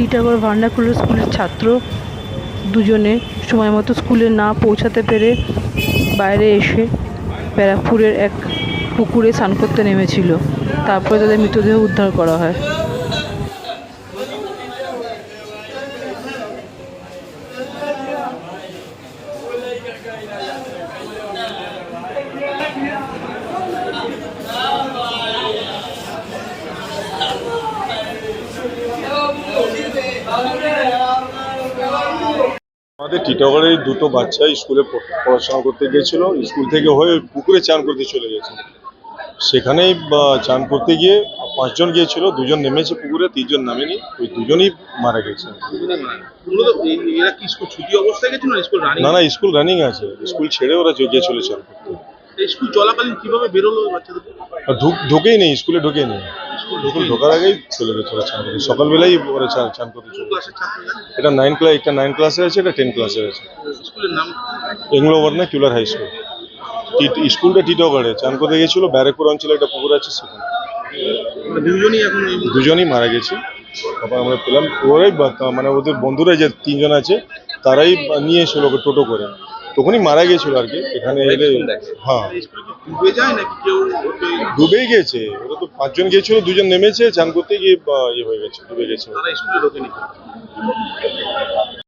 Titagarh vernacular স্কুলের ছাত্র দুজনে। সময় মতো স্কুলে না পৌঁছাতে পেরে বাইরে এসে ব্যারাকপুরের এক পুকুরে স্নান করতে নেমেছিল। তারপরে তাদের মৃতদেহ উদ্ধার করা হয়। আমাদের টিটাগড়ের দুটো বাচ্চা স্কুলে পড়াশোনা করতে গিয়েছিল স্কুল থেকে হয়ে পুকুরে চান করতে চলে গেছে সেখানেই চান করতে গিয়ে পাঁচজন গিয়েছিল দুজন নেমেছে পুকুরে তিনজন নামেনি ওই দুজনই মারা গেছে। না না স্কুল রানিং আছে। স্কুল ছেড়ে ওরা গিয়েছিল চান করতে। স্কুল চলাকালীন কীভাবে বেরোলো বাচ্চাদের? ঢুকেই নেই স্কুলে ঢুকেই নেই। স্কুল ঢোকার আগেই চলে গেছে ওরা চান করতে সকালবেলাই ওরা চান চান করতে চলে এটা নাইন ক্লাস একটা নাইন ক্লাসে আছে এটা টেন ক্লাসে আছে। স্কুলের নাম? কিউলার হাই স্কুল। টি- স্কুলটা টিটাগড়ে চান করতে গেছিল ব্যারেকপুর অঞ্চলে একটা পুকুর আছে সেখানে। মানে দুজনই এখন দুজনই মারা গেছে। তারপর আমরা পেলাম ওরাই মানে ওদের বন্ধুরা যে তিনজন আছে তারাই নিয়ে এসেছিল ওকে টোটো করে। তখনই মারা গেছিল আর কি এখানে এলে হ্যাঁ। ডুবে যায় নাকি কেউ ওকে- ডুবেই গেছে ওরা তো পাঁচজন গিয়েছিল দুজন নেমেছে চান করতে গিয়ে বা, ইয়ে হয়ে গেছে ডুবে গেছে।